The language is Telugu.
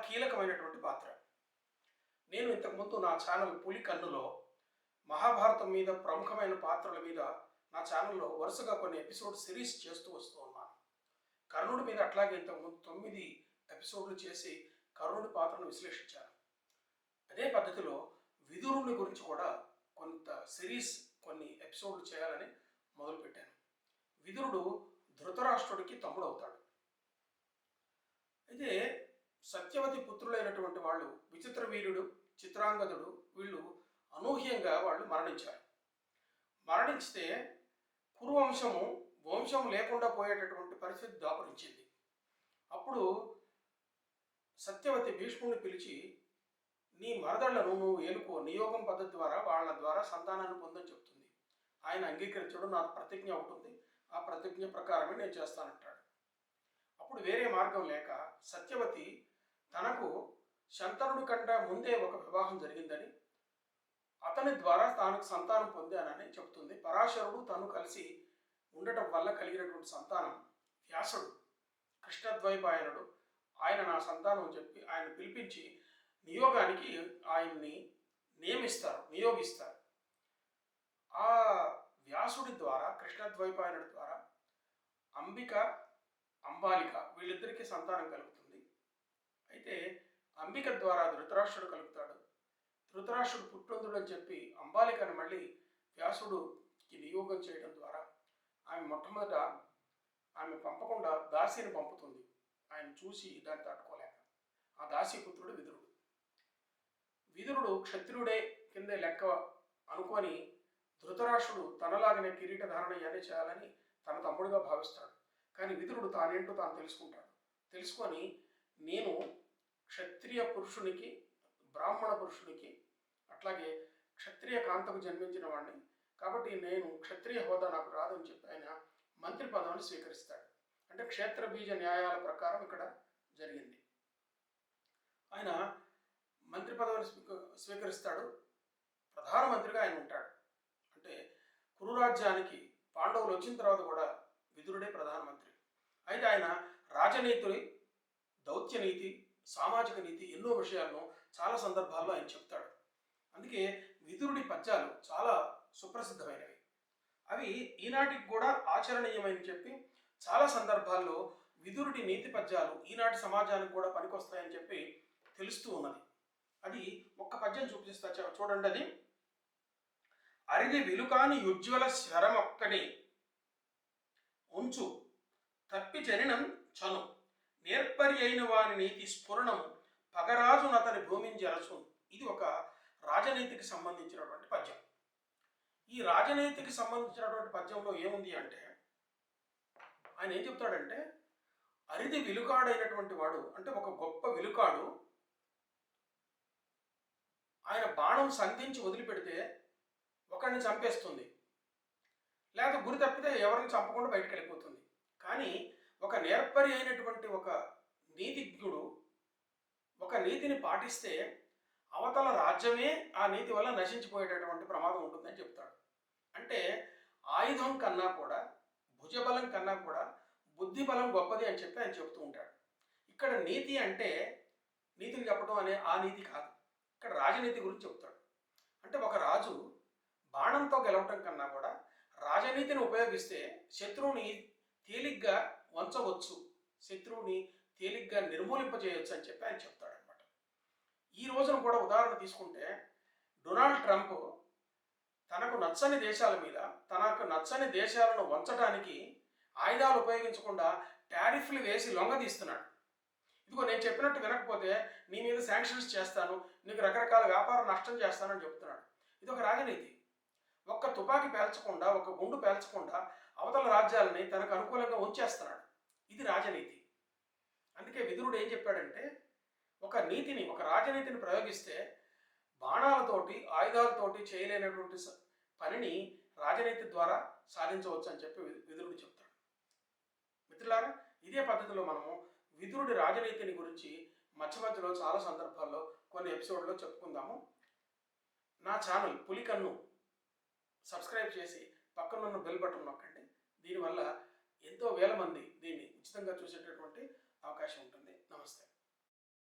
కీలకమైనటువంటి పాత్ర. నేను ఇంతకుముందు నా ఛానల్ పులి కన్నులో మహాభారతం మీద ప్రముఖమైన పాత్రల మీద నా ఛానల్లో వరుసగా కొన్ని ఎపిసోడ్ సిరీస్ చేస్తూ వస్తూ ఉన్నాను. కర్ణుడి మీద అట్లాగే ఇంతకుముందు తొమ్మిది ఎపిసోడ్లు చేసి కర్ణుడి పాత్రను విశ్లేషించాను. అదే పద్ధతిలో విదురుని గురించి కూడా కొంత సిరీస్ కొన్ని ఎపిసోడ్లు చేయాలని మొదలుపెట్టాను. విదురుడు ధృతరాష్ట్రుడికి తమ్ముడు అవుతాడు అయితే సత్యవతి పుత్రులైనటువంటి వాళ్ళు విచిత్ర వీరుడు చిత్రాంగదుడు వీళ్ళు అనూహ్యంగా వాళ్ళు మరణించారు. మరణించితే కురువంశము వంశం లేకుండా పోయేటటువంటి పరిస్థితి దాపురించింది. అప్పుడు సత్యవతి భీష్ముడిని పిలిచి నీ మరదళ్ళను నువ్వు ఏలుకో నియోగం పద్ధతి ద్వారా వాళ్ళ ద్వారా సంతానాన్ని పొందని చెప్తుంది. ఆయన అంగీకరించడం నా ప్రతిజ్ఞ ఉంటుంది ఆ ప్రతిజ్ఞ ప్రకారమే నేను చేస్తానంటాడు. అప్పుడు వేరే మార్గం లేక సత్యవతి తనకు శంతనుడి కంటే ముందే ఒక వివాహం జరిగిందని అతని ద్వారా తాను సంతానం పొందానని చెప్తుంది పరాశరుడు తను కలిసి ఉండటం వల్ల కలిగినటువంటి సంతానం వ్యాసుడు కృష్ణద్వైపాయనుడు. ఆయన నా సంతానం చెప్పి ఆయన పిలిపించి నియోగానికి ఆయన్ని నియమిస్తారు నియోగిస్తారు. ఆ వ్యాసుడి ద్వారా కృష్ణద్వైపాయనుడి ద్వారా అంబిక అంబాలిక వీళ్ళిద్దరికీ సంతానం కలుగుతుంది. అయితే అంబిక ద్వారా ధృతరాష్ట్రుడు కలుపుతాడు. ధృతరాష్ట్రుడు పుట్టుందుడు అని చెప్పి అంబాలికను మళ్ళీ వ్యాసుడుకి నియోగం చేయడం ద్వారా ఆమె మొట్టమొదట ఆమె పంపకుండా దాసిని పంపుతుంది. ఆయన చూసి దాన్ని తట్టుకోలేక. ఆ దాసి పుత్రుడు విదురుడు. విదురుడు క్షత్రియుడే కిందే లెక్క అనుకొని ధృతరాష్ట్రుడు తనలాగనే కిరీట ధారణ ఇవన్నీ చేయాలని తన తమ్ముడుగా భావిస్తాడు. కానీ విదురుడు తానేంటో తాను తెలుసుకుంటాడు. తెలుసుకొని నేను క్షత్రియ పురుషునికి బ్రాహ్మణ పురుషునికి అట్లాగే క్షత్రియ కాంతకు జన్మించిన వాడిని కాబట్టి నేను క్షత్రియ హోదా నాకు రాదని చెప్పి ఆయన మంత్రి పదవిని స్వీకరిస్తాడు. అంటే క్షేత్ర బీజ న్యాయాల ప్రకారం ఇక్కడ జరిగింది. ఆయన మంత్రి పదవిని స్వీక- స్వీకరిస్తాడు. ప్రధానమంత్రిగా ఆయన ఉంటాడు. అంటే కురురాజ్యానికి పాండవులు వచ్చిన తర్వాత కూడా విదురుడే ప్రధానమంత్రి అయితే ఆయన రాజనీతి దౌత్య నీతి సామాజిక నీతి ఎన్నో విషయాలను చాలా సందర్భాల్లో ఆయన చెప్తాడు. అందుకే విదురుడి పద్యాలు చాలా సుప్రసిద్ధమైనవి. అవి ఈనాటికి కూడా ఆచరణీయమని చెప్పి చాలా సందర్భాల్లో విదురుడి నీతి పద్యాలు ఈనాటి సమాజానికి కూడా పనికొస్తాయని చెప్పి తెలుస్తూ ఉన్నది. అది ఒక్క పద్యం చూపిస్తా చూడండి అది. అరిది విలుకాని ఉజ్వల శరమొక్కని ఉంచు తప్పి జనినం చను. నేర్పరి అయిన వాని నీతి స్ఫురణం పగరాజును అతని భూమిని జరచు ఇది ఒక రాజనీతికి సంబంధించినటువంటి పద్యం. ఈ రాజనీతికి సంబంధించినటువంటి పద్యంలో ఏముంది అంటే ఆయన ఏం చెప్తాడంటే అరిది విలుకాడైనటువంటి వాడు అంటే ఒక గొప్ప విలుకాడు ఆయన బాణం సంధించి వదిలిపెడితే ఒకరిని చంపేస్తుంది. లేకపోతే గురి తప్పితే ఎవరిని చంపకుండా బయటకు వెళ్ళిపోతుంది. కానీ ఒక నేర్పరి అయినటువంటి ఒక నీతిజ్ఞుడు ఒక నీతిని పాటిస్తే అవతల రాజ్యమే ఆ నీతి వల్ల నశించిపోయేటటువంటి ప్రమాదం ఉంటుందని చెప్తాడు. అంటే ఆయుధం కన్నా కూడా భుజబలం కన్నా కూడా బుద్ధి బలం గొప్పది అని చెప్పి ఆయన చెప్తూ ఉంటాడు. ఇక్కడ నీతి అంటే నీతిని చెప్పడం అనే ఆ నీతి కాదు. ఇక్కడ రాజనీతి గురించి చెప్తాడు. అంటే ఒక రాజు బాణంతో గెలవటం కన్నా కూడా రాజనీతిని ఉపయోగిస్తే శత్రువుని తేలిగ్గా వంచవచ్చు. శత్రువుని తేలిగ్గా నిర్మూలింపజేయవచ్చు అని చెప్పి ఆయన చెప్తాడనమాట ఈ రోజున కూడా ఉదాహరణ తీసుకుంటే డొనాల్డ్ ట్రంప్ తనకు నచ్చని దేశాల మీద తనకు నచ్చని దేశాలను వంచడానికి ఆయుధాలు ఉపయోగించకుండా టారిఫ్లు వేసి లొంగదీస్తున్నాడు ఇదిగో నేను చెప్పినట్టు వినకపోతే నీ మీద శాంక్షన్స్ చేస్తాను నీకు రకరకాల వ్యాపారం నష్టం చేస్తానని చెప్తున్నాడు. ఇది ఒక రాజనీతి. ఒక్క తుపాకీ పేల్చకుండా ఒక గుండు పేల్చకుండా అవతల రాజ్యాలని తనకు అనుకూలంగా ఉంచేస్తున్నాడు. ఇది రాజనీతి. అందుకే విదురుడు ఏం చెప్పాడంటే ఒక నీతిని ఒక రాజనీతిని ప్రయోగిస్తే బాణాలతోటి ఆయుధాలతోటి చేయలేనటువంటి పనిని రాజనీతి ద్వారా సాధించవచ్చు అని చెప్పి విదురుడు చెప్తాడు. మిత్రులారా ఇదే పద్ధతిలో మనము విదురుడి రాజనీతిని గురించి మధ్య మధ్యలో చాలా సందర్భాల్లో కొన్ని ఎపిసోడ్లో చెప్పుకుందాము. నా ఛానల్ పులికన్ను సబ్స్క్రైబ్ చేసి పక్కనున్న బెల్ బటన్ నొక్కండి. దీనివల్ల ఎంతో వేల మంది దీన్ని ఉచితంగా చూసేటటువంటి అవకాశం ఉంటుంది. నమస్తే.